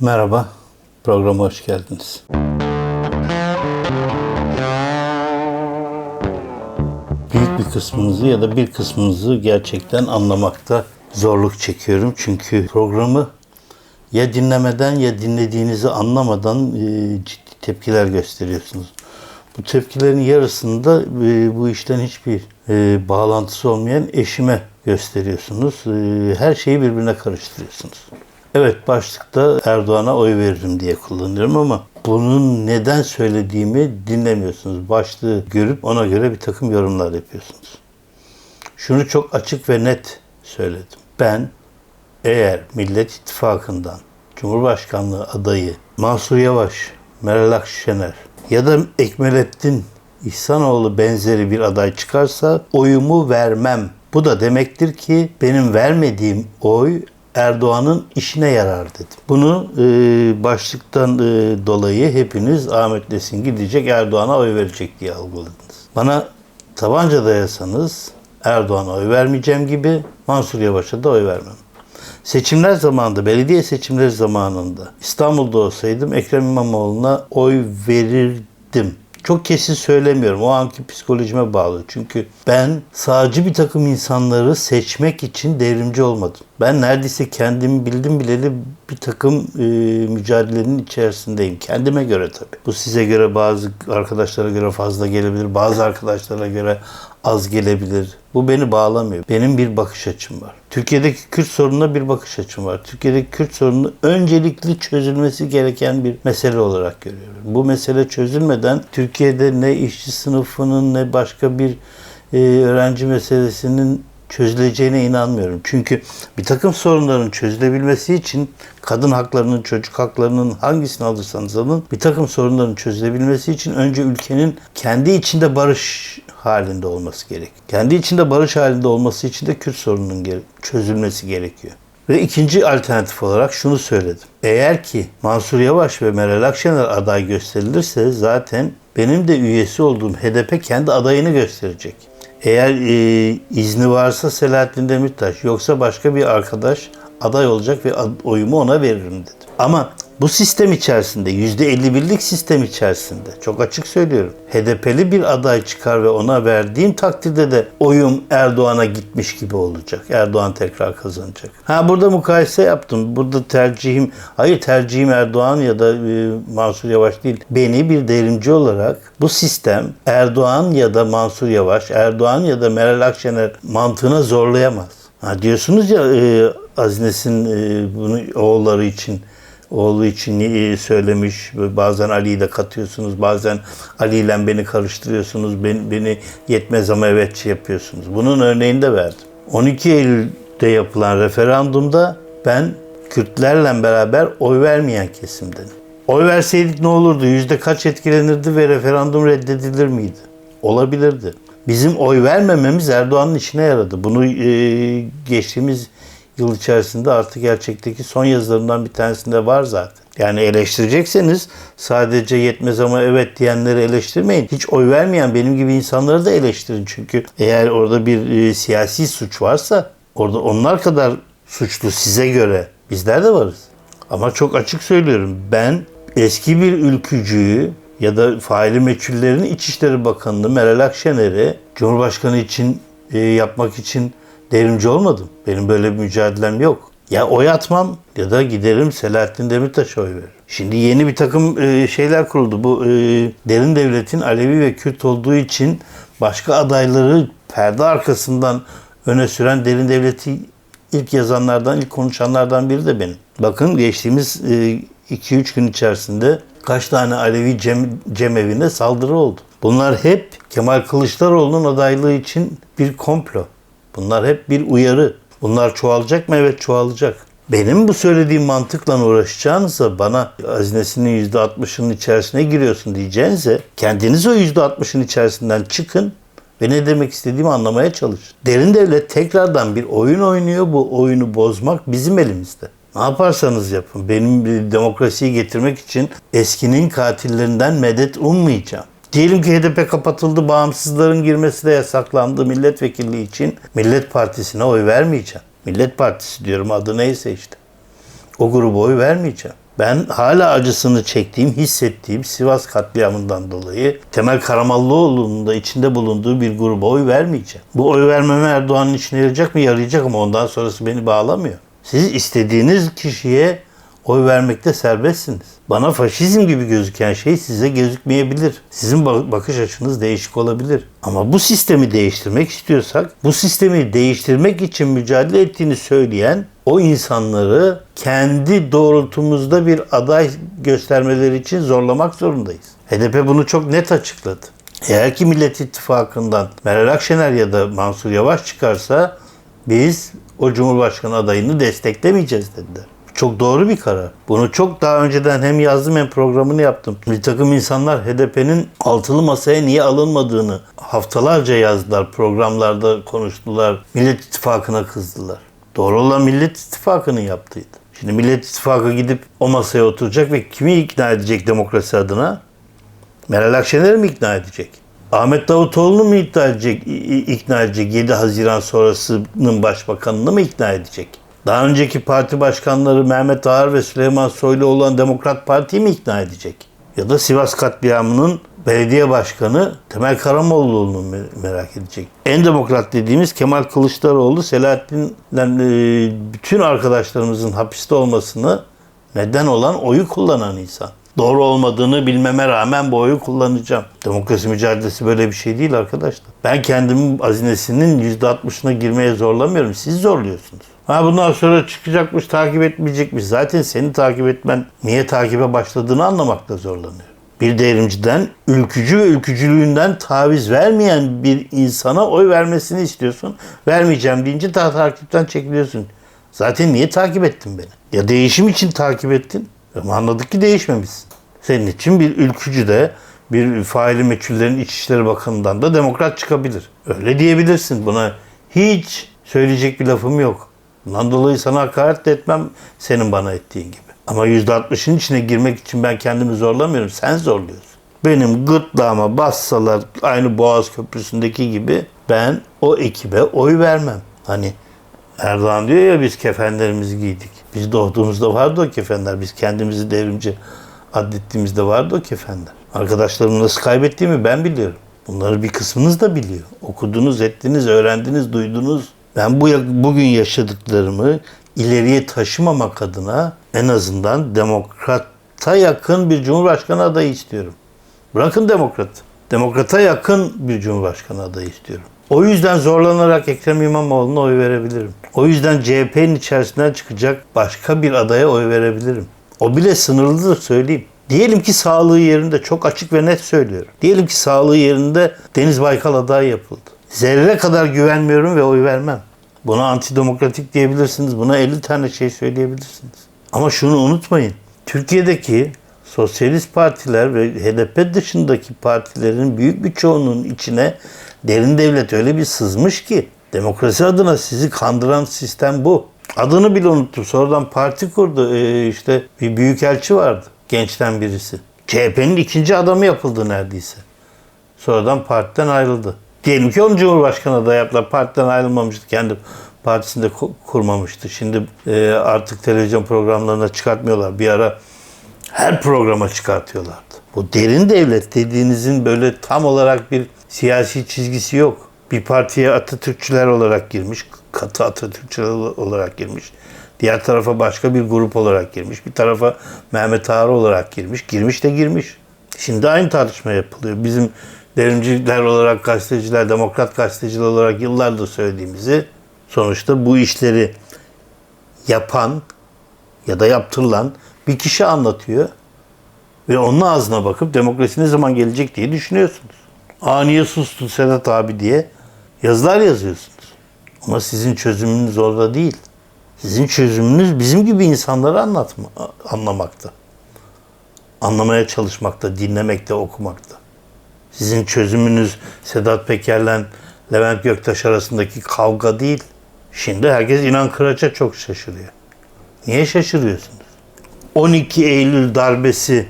Merhaba, programa hoş geldiniz. Büyük bir kısmınızı ya da bir kısmınızı gerçekten anlamakta zorluk çekiyorum. Çünkü programı ya dinlemeden ya dinlediğinizi anlamadan e, ciddi tepkiler gösteriyorsunuz. Bu tepkilerin yarısında e, bu işten hiçbir e, bağlantısı olmayan eşime gösteriyorsunuz. Her şeyi birbirine karıştırıyorsunuz. Evet başlıkta Erdoğan'a oy veririm diye kullanıyorum ama bunun neden söylediğimi dinlemiyorsunuz. Başlığı görüp ona göre bir takım yorumlar yapıyorsunuz. Şunu çok açık ve net söyledim. Ben eğer Millet İttifakı'ndan Cumhurbaşkanlığı adayı Mansur Yavaş, Meral Akşener ya da Ekmelettin İhsanoğlu benzeri bir aday çıkarsa oyumu vermem. Bu da demektir ki benim vermediğim oy Erdoğan'ın işine yarar dedim. Bunu e, başlıktan e, dolayı hepiniz Ahmet Nesin gidecek Erdoğan'a oy verecek diye algıladınız. Bana tabanca dayasanız Erdoğan'a oy vermeyeceğim gibi Mansur Yavaş'a da oy vermem. Seçimler zamanında, belediye seçimleri zamanında İstanbul'da olsaydım Ekrem İmamoğlu'na oy verirdim. Çok kesin söylemiyorum. O anki psikolojime bağlı. Çünkü ben sağcı bir takım insanları seçmek için devrimci olmadım. Ben neredeyse kendimi bildim bileli bir takım e, mücadelenin içerisindeyim. Kendime göre tabii. Bu size göre bazı arkadaşlara göre fazla gelebilir. Bazı arkadaşlara göre az gelebilir. Bu beni bağlamıyor. Benim bir bakış açım var. Türkiye'deki Kürt sorununa bir bakış açım var. Türkiye'deki Kürt sorunu öncelikli çözülmesi gereken bir mesele olarak görüyorum. Bu mesele çözülmeden Türkiye'de ne işçi sınıfının ne başka bir e, öğrenci meselesinin çözüleceğine inanmıyorum. Çünkü bir takım sorunların çözülebilmesi için kadın haklarının, çocuk haklarının hangisini alırsanız alın bir takım sorunların çözülebilmesi için önce ülkenin kendi içinde barış halinde olması gerek. Kendi içinde barış halinde olması için de Kürt sorununun çözülmesi gerekiyor. Ve ikinci alternatif olarak şunu söyledim. Eğer ki Mansur Yavaş ve Meral Akşener aday gösterilirse zaten benim de üyesi olduğum HDP kendi adayını gösterecek. Eğer e, izni varsa Selahattin Demirtaş yoksa başka bir arkadaş aday olacak ve oyumu ona veririm dedim. Ama bu sistem içerisinde %51'lik sistem içerisinde çok açık söylüyorum. HDP'li bir aday çıkar ve ona verdiğim takdirde de oyum Erdoğan'a gitmiş gibi olacak. Erdoğan tekrar kazanacak. Ha burada mukayese yaptım. Burada tercihim hayır tercihim Erdoğan ya da e, Mansur Yavaş değil. Beni bir devrimci olarak bu sistem Erdoğan ya da Mansur Yavaş, Erdoğan ya da Meral Akşener mantığına zorlayamaz. Ha diyorsunuz ya e, Aznes'in e, bunu oğulları için oğlu için söylemiş. Bazen Ali'yi de katıyorsunuz. Bazen Ali ile beni karıştırıyorsunuz. Beni, beni yetmez ama evetçi yapıyorsunuz. Bunun örneğini de verdim. 12 Eylül'de yapılan referandumda ben Kürtlerle beraber oy vermeyen kesimdenim. Oy verseydik ne olurdu? Yüzde kaç etkilenirdi ve referandum reddedilir miydi? Olabilirdi. Bizim oy vermememiz Erdoğan'ın işine yaradı. Bunu e, geçtiğimiz yıl içerisinde artı gerçekteki son yazılarından bir tanesinde var zaten. Yani eleştirecekseniz sadece yetmez ama evet diyenleri eleştirmeyin. Hiç oy vermeyen benim gibi insanları da eleştirin. Çünkü eğer orada bir e, siyasi suç varsa orada onlar kadar suçlu size göre bizler de varız. Ama çok açık söylüyorum. Ben eski bir ülkücüyü ya da faili meçhullerin İçişleri Bakanı'nı Meral Akşener'i Cumhurbaşkanı için e, yapmak için devrimci olmadım. Benim böyle bir mücadelem yok. Ya oy atmam ya da giderim Selahattin Demirtaş'a oy veririm. Şimdi yeni bir takım e, şeyler kuruldu. Bu e, derin devletin Alevi ve Kürt olduğu için başka adayları perde arkasından öne süren derin devleti ilk yazanlardan, ilk konuşanlardan biri de benim. Bakın geçtiğimiz 2-3 gün içerisinde kaç tane Alevi cem, cemevine saldırı oldu. Bunlar hep Kemal Kılıçdaroğlu'nun adaylığı için bir komplo. Bunlar hep bir uyarı. Bunlar çoğalacak mı? Evet çoğalacak. Benim bu söylediğim mantıkla uğraşacağınızsa bana hazinesinin %60'ının içerisine giriyorsun diyeceğinize kendiniz o %60'ın içerisinden çıkın ve ne demek istediğimi anlamaya çalışın. Derin devlet tekrardan bir oyun oynuyor. Bu oyunu bozmak bizim elimizde. Ne yaparsanız yapın. Benim bir demokrasiyi getirmek için eskinin katillerinden medet ummayacağım. Diyelim ki HDP kapatıldı, bağımsızların girmesi de yasaklandı milletvekilliği için. Millet Partisi'ne oy vermeyeceğim. Millet Partisi diyorum adı neyse işte. O gruba oy vermeyeceğim. Ben hala acısını çektiğim, hissettiğim Sivas katliamından dolayı Temel Karamallıoğlu'nun da içinde bulunduğu bir gruba oy vermeyeceğim. Bu oy vermeme Erdoğan'ın işine yarayacak mı? Yarayacak ama ondan sonrası beni bağlamıyor. Siz istediğiniz kişiye oy vermekte serbestsiniz. Bana faşizm gibi gözüken şey size gözükmeyebilir. Sizin bak- bakış açınız değişik olabilir. Ama bu sistemi değiştirmek istiyorsak, bu sistemi değiştirmek için mücadele ettiğini söyleyen o insanları kendi doğrultumuzda bir aday göstermeleri için zorlamak zorundayız. HDP bunu çok net açıkladı. Eğer ki Millet İttifakı'ndan Meral Akşener ya da Mansur Yavaş çıkarsa biz o Cumhurbaşkanı adayını desteklemeyeceğiz dediler. Çok doğru bir karar. Bunu çok daha önceden hem yazdım hem programını yaptım. Bir takım insanlar HDP'nin altılı masaya niye alınmadığını haftalarca yazdılar, programlarda konuştular. Millet İttifakı'na kızdılar. Doğru olan Millet İttifakı'nın yaptığıydı. Şimdi Millet İttifakı gidip o masaya oturacak ve kimi ikna edecek demokrasi adına? Meral Akşener'i mi ikna edecek? Ahmet Davutoğlu'nu mu ikna edecek, ikna edecek? 7 Haziran sonrasının başbakanını mı ikna edecek? Daha önceki parti başkanları Mehmet Ağar ve Süleyman Soylu olan Demokrat Parti'yi mi ikna edecek? Ya da Sivas katliamının belediye başkanı Temel Karamollaoğlu'nu me- merak edecek. En demokrat dediğimiz Kemal Kılıçdaroğlu, Selahattin'den e, bütün arkadaşlarımızın hapiste olmasını neden olan oyu kullanan insan. Doğru olmadığını bilmeme rağmen bu oyu kullanacağım. Demokrasi mücadelesi böyle bir şey değil arkadaşlar. Ben kendimin hazinesinin %60'ına girmeye zorlamıyorum. Siz zorluyorsunuz. Ha bundan sonra çıkacakmış, takip etmeyecekmiş. Zaten seni takip etmen niye takibe başladığını anlamakta zorlanıyor. Bir devrimciden, ülkücü ve ülkücülüğünden taviz vermeyen bir insana oy vermesini istiyorsun. Vermeyeceğim deyince ta takipten çekiliyorsun. Zaten niye takip ettin beni? Ya değişim için takip ettin. Ama anladık ki değişmemişsin. Senin için bir ülkücü de bir faili meçhullerin İçişleri Bakanı'ndan da demokrat çıkabilir. Öyle diyebilirsin. Buna hiç söyleyecek bir lafım yok. Bundan dolayı sana hakaret de etmem senin bana ettiğin gibi. Ama %60'ın içine girmek için ben kendimi zorlamıyorum. Sen zorluyorsun. Benim gırtlağıma bassalar aynı Boğaz Köprüsü'ndeki gibi ben o ekibe oy vermem. Hani Erdoğan diyor ya biz kefenlerimizi giydik. Biz doğduğumuzda vardı o kefenler. Biz kendimizi devrimci adettiğimizde vardı o kefenler. Arkadaşlarımı nasıl kaybettiğimi ben biliyorum. Bunları bir kısmınız da biliyor. Okudunuz, ettiniz, öğrendiniz, duydunuz. Ben bu bugün yaşadıklarımı ileriye taşımamak adına en azından demokrata yakın bir cumhurbaşkanı adayı istiyorum. Bırakın demokrat. Demokrata yakın bir cumhurbaşkanı adayı istiyorum. O yüzden zorlanarak Ekrem İmamoğlu'na oy verebilirim. O yüzden CHP'nin içerisinden çıkacak başka bir adaya oy verebilirim. O bile sınırlıdır söyleyeyim. Diyelim ki sağlığı yerinde çok açık ve net söylüyorum. Diyelim ki sağlığı yerinde Deniz Baykal adayı yapıldı. Zerre kadar güvenmiyorum ve oy vermem. Buna antidemokratik diyebilirsiniz. Buna 50 tane şey söyleyebilirsiniz. Ama şunu unutmayın. Türkiye'deki sosyalist partiler ve HDP dışındaki partilerin büyük bir çoğunluğun içine derin devlet öyle bir sızmış ki demokrasi adına sizi kandıran sistem bu. Adını bile unuttum. Sonradan parti kurdu. Ee, işte bir büyükelçi vardı. Gençten birisi. CHP'nin ikinci adamı yapıldı neredeyse. Sonradan partiden ayrıldı. Diyelim ki onu Cumhurbaşkanı adayı yaptılar. Partiden ayrılmamıştı. Kendi partisinde ku- kurmamıştı. Şimdi e, artık televizyon programlarına çıkartmıyorlar. Bir ara her programa çıkartıyorlardı. Bu derin devlet dediğinizin böyle tam olarak bir siyasi çizgisi yok. Bir partiye Atatürkçüler olarak girmiş, katı Atatürkçüler olarak girmiş. Diğer tarafa başka bir grup olarak girmiş. Bir tarafa Mehmet Ağar olarak girmiş. Girmiş de girmiş. Şimdi aynı tartışma yapılıyor. Bizim devrimciler olarak gazeteciler, demokrat gazeteciler olarak yıllardır söylediğimizi sonuçta bu işleri yapan ya da yaptırılan bir kişi anlatıyor. Ve onun ağzına bakıp demokrasi ne zaman gelecek diye düşünüyorsunuz. Aa niye sustun Sedat abi diye yazılar yazıyorsunuz. Ama sizin çözümünüz orada değil. Sizin çözümünüz bizim gibi insanları anlatma, anlamakta. Anlamaya çalışmakta, dinlemekte, okumakta. Sizin çözümünüz Sedat Peker'le Levent Göktaş arasındaki kavga değil. Şimdi herkes İnan Kıraç'a çok şaşırıyor. Niye şaşırıyorsunuz? 12 Eylül darbesi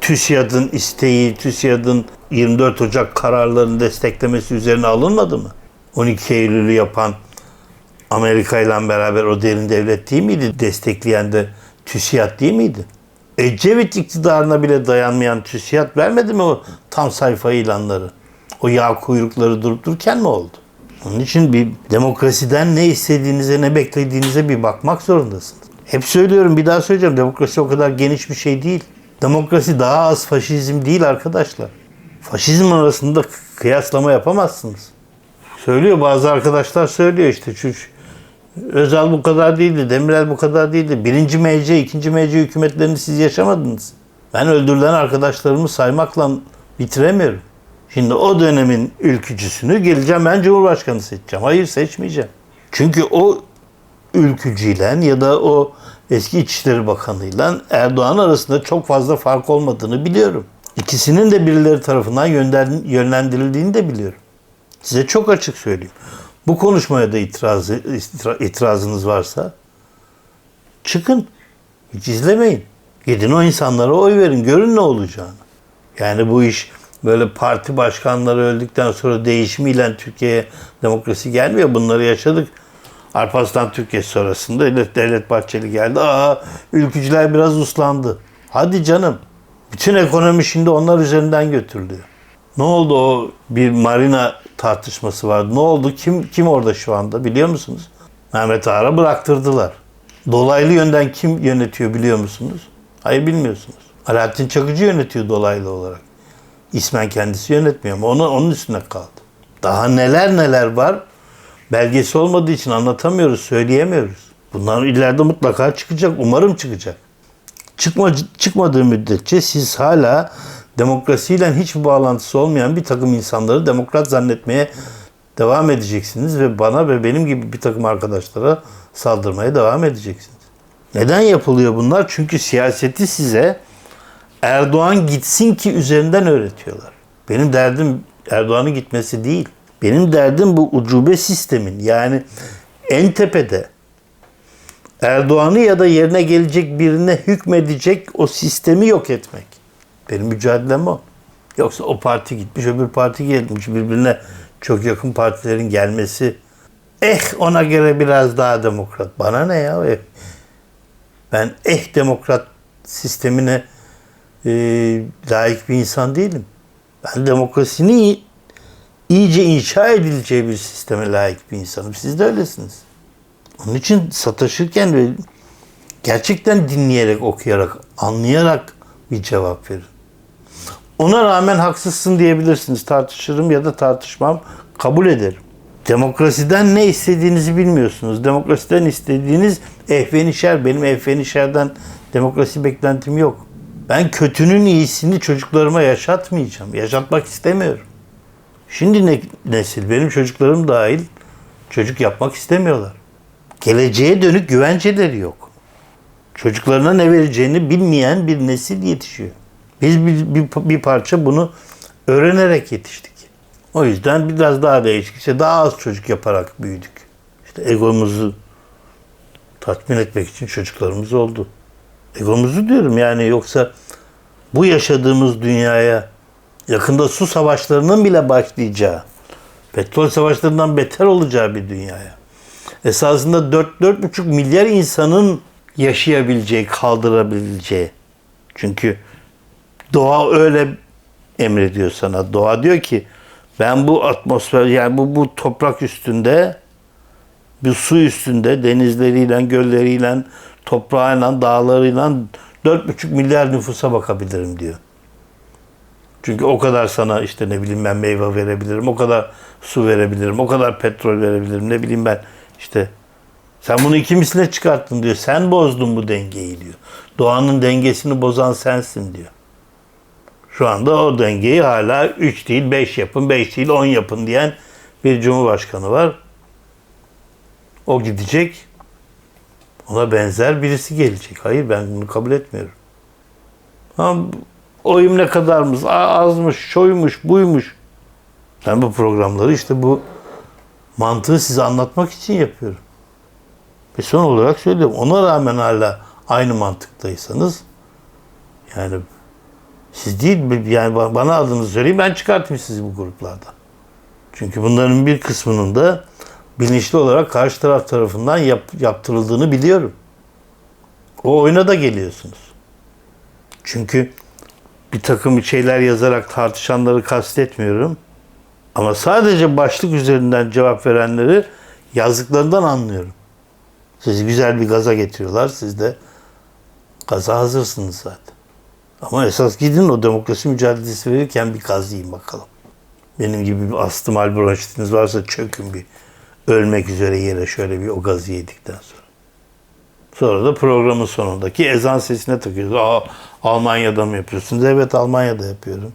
TÜSİAD'ın isteği, TÜSİAD'ın 24 Ocak kararlarını desteklemesi üzerine alınmadı mı? 12 Eylül'ü yapan Amerika ile beraber o derin devlet değil miydi? Destekleyen de TÜSİAD değil miydi? Ecevit iktidarına bile dayanmayan TÜSİAD vermedi mi o tam sayfa ilanları? O yağ kuyrukları durup dururken mi oldu? Onun için bir demokrasiden ne istediğinize, ne beklediğinize bir bakmak zorundasınız. Hep söylüyorum, bir daha söyleyeceğim. Demokrasi o kadar geniş bir şey değil. Demokrasi daha az faşizm değil arkadaşlar. Faşizm arasında kıyaslama yapamazsınız. Söylüyor bazı arkadaşlar söylüyor işte. Şu, Özal bu kadar değildi, Demirel bu kadar değildi. Birinci MC, ikinci MC hükümetlerini siz yaşamadınız. Ben öldürülen arkadaşlarımı saymakla bitiremiyorum. Şimdi o dönemin ülkücüsünü geleceğim ben Cumhurbaşkanı seçeceğim. Hayır seçmeyeceğim. Çünkü o ülkücüyle ya da o eski İçişleri Bakanı'yla Erdoğan arasında çok fazla fark olmadığını biliyorum. İkisinin de birileri tarafından yönlendirildiğini de biliyorum. Size çok açık söyleyeyim. Bu konuşmaya da itiraz, itirazınız varsa çıkın. Hiç izlemeyin. Gidin o insanlara oy verin. Görün ne olacağını. Yani bu iş böyle parti başkanları öldükten sonra değişimiyle Türkiye'ye demokrasi gelmiyor. Bunları yaşadık. Alparslan Türkiye sonrasında Devlet Bahçeli geldi. Aa ülkücüler biraz uslandı. Hadi canım. Bütün ekonomi şimdi onlar üzerinden götürülüyor. Ne oldu o bir marina tartışması vardı. Ne oldu? Kim kim orada şu anda biliyor musunuz? Mehmet Ağar'a bıraktırdılar. Dolaylı yönden kim yönetiyor biliyor musunuz? Hayır bilmiyorsunuz. Alaaddin Çakıcı yönetiyor dolaylı olarak. İsmen kendisi yönetmiyor ama onu, onun üstüne kaldı. Daha neler neler var. Belgesi olmadığı için anlatamıyoruz, söyleyemiyoruz. Bunlar ileride mutlaka çıkacak. Umarım çıkacak. Çıkma, çıkmadığı müddetçe siz hala demokrasiyle hiçbir bağlantısı olmayan bir takım insanları demokrat zannetmeye devam edeceksiniz ve bana ve benim gibi bir takım arkadaşlara saldırmaya devam edeceksiniz. Neden yapılıyor bunlar? Çünkü siyaseti size Erdoğan gitsin ki üzerinden öğretiyorlar. Benim derdim Erdoğan'ın gitmesi değil. Benim derdim bu ucube sistemin yani en tepede Erdoğan'ı ya da yerine gelecek birine hükmedecek o sistemi yok etmek. Benim mücadelem o. Yoksa o parti gitmiş, öbür parti gelmiş. Birbirine çok yakın partilerin gelmesi. Eh ona göre biraz daha demokrat. Bana ne ya? Eh. Ben eh demokrat sistemine e, layık bir insan değilim. Ben demokrasinin iyice inşa edileceği bir sisteme layık bir insanım. Siz de öylesiniz. Onun için sataşırken gerçekten dinleyerek, okuyarak, anlayarak bir cevap verin. Ona rağmen haksızsın diyebilirsiniz. Tartışırım ya da tartışmam. Kabul ederim. Demokrasiden ne istediğinizi bilmiyorsunuz. Demokrasiden istediğiniz ehvenişer. Benim ehvenişerden demokrasi beklentim yok. Ben kötünün iyisini çocuklarıma yaşatmayacağım. Yaşatmak istemiyorum. Şimdi ne, nesil, benim çocuklarım dahil çocuk yapmak istemiyorlar. Geleceğe dönük güvenceleri yok. Çocuklarına ne vereceğini bilmeyen bir nesil yetişiyor. Biz bir, bir, bir parça bunu öğrenerek yetiştik. O yüzden biraz daha değişik. İşte daha az çocuk yaparak büyüdük. İşte egomuzu tatmin etmek için çocuklarımız oldu. Egomuzu diyorum yani yoksa bu yaşadığımız dünyaya yakında su savaşlarının bile başlayacağı, petrol savaşlarından beter olacağı bir dünyaya. Esasında 4-4,5 milyar insanın yaşayabileceği, kaldırabileceği. Çünkü doğa öyle emrediyor sana. Doğa diyor ki ben bu atmosfer yani bu, bu toprak üstünde bu su üstünde denizleriyle, gölleriyle, toprağıyla, dağlarıyla 4,5 milyar nüfusa bakabilirim diyor. Çünkü o kadar sana işte ne bileyim ben meyve verebilirim, o kadar su verebilirim, o kadar petrol verebilirim, ne bileyim ben işte sen bunu iki misle çıkarttın diyor. Sen bozdun bu dengeyi diyor. Doğanın dengesini bozan sensin diyor. Şu anda o dengeyi hala 3 değil 5 yapın, 5 değil 10 yapın diyen bir cumhurbaşkanı var. O gidecek. Ona benzer birisi gelecek. Hayır ben bunu kabul etmiyorum. Ama oyum ne kadarmış, azmış, şoymuş, buymuş. Ben bu programları işte bu mantığı size anlatmak için yapıyorum. Ve son olarak söylüyorum. Ona rağmen hala aynı mantıktaysanız yani siz değil yani bana adınızı söyleyin ben çıkartayım sizi bu gruplardan. Çünkü bunların bir kısmının da bilinçli olarak karşı taraf tarafından yap, yaptırıldığını biliyorum. O oyuna da geliyorsunuz. Çünkü bir takım şeyler yazarak tartışanları kastetmiyorum. Ama sadece başlık üzerinden cevap verenleri yazdıklarından anlıyorum. Sizi güzel bir gaza getiriyorlar. Siz de gaza hazırsınız zaten. Ama esas gidin o demokrasi mücadelesi verirken bir gaz yiyin bakalım. Benim gibi bir astım bronşitiniz varsa çökün bir ölmek üzere yere şöyle bir o gazı yedikten sonra. Sonra da programın sonundaki ezan sesine takıyoruz. Aa, Almanya'da mı yapıyorsunuz? Evet Almanya'da yapıyorum.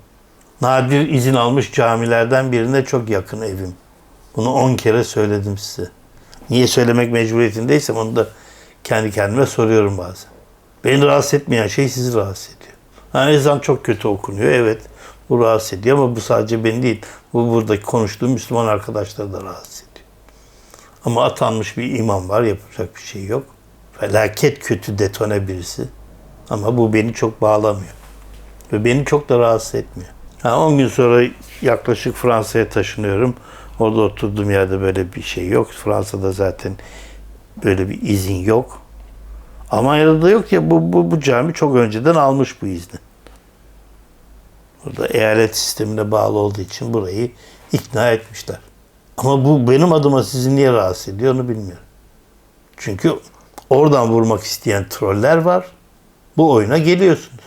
Nadir izin almış camilerden birine çok yakın evim. Bunu 10 kere söyledim size. Niye söylemek mecburiyetindeysem onu da kendi kendime soruyorum bazen. Beni rahatsız etmeyen şey sizi rahatsız ediyor. Ha, ezan çok kötü okunuyor. Evet bu rahatsız ediyor ama bu sadece beni değil. Bu buradaki konuştuğum Müslüman arkadaşları da rahatsız ediyor. Ama atanmış bir imam var. Yapacak bir şey yok. Felaket kötü detone birisi. Ama bu beni çok bağlamıyor. Ve beni çok da rahatsız etmiyor. Ha, 10 gün sonra yaklaşık Fransa'ya taşınıyorum. Orada oturduğum yerde böyle bir şey yok. Fransa'da zaten böyle bir izin yok. Almanya'da da yok ya bu, bu, bu cami çok önceden almış bu izni. Burada eyalet sistemine bağlı olduğu için burayı ikna etmişler. Ama bu benim adıma sizi niye rahatsız ediyor onu bilmiyorum. Çünkü oradan vurmak isteyen troller var. Bu oyuna geliyorsunuz.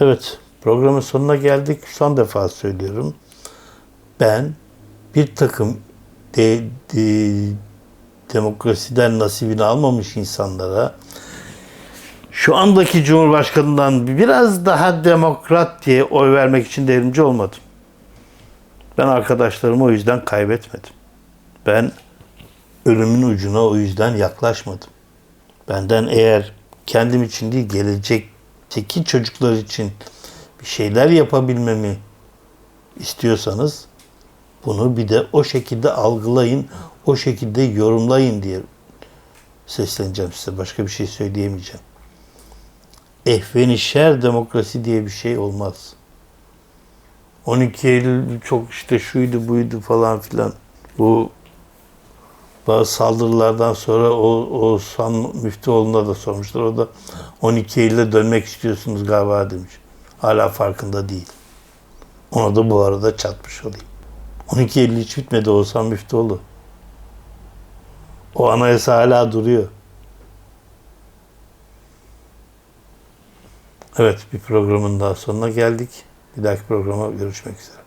Evet programın sonuna geldik. Son defa söylüyorum. Ben bir takım de, de, demokrasiden nasibini almamış insanlara şu andaki Cumhurbaşkanı'ndan biraz daha demokrat diye oy vermek için devrimci olmadım. Ben arkadaşlarımı o yüzden kaybetmedim. Ben ölümün ucuna o yüzden yaklaşmadım. Benden eğer kendim için değil gelecekteki çocuklar için bir şeyler yapabilmemi istiyorsanız bunu bir de o şekilde algılayın, o şekilde yorumlayın diye sesleneceğim size. Başka bir şey söyleyemeyeceğim. Ehvenişer demokrasi diye bir şey olmaz. 12 Eylül çok işte şuydu buydu falan filan. Bu bazı saldırılardan sonra o, o San Müftüoğlu'na da sormuşlar. O da 12 Eylül'e dönmek istiyorsunuz galiba demiş. Hala farkında değil. Ona da bu arada çatmış olayım. 12 Eylül hiç bitmedi Oğuzhan Müftüoğlu. O anayasa hala duruyor. Evet bir programın daha sonuna geldik. Bir dahaki programa görüşmek üzere.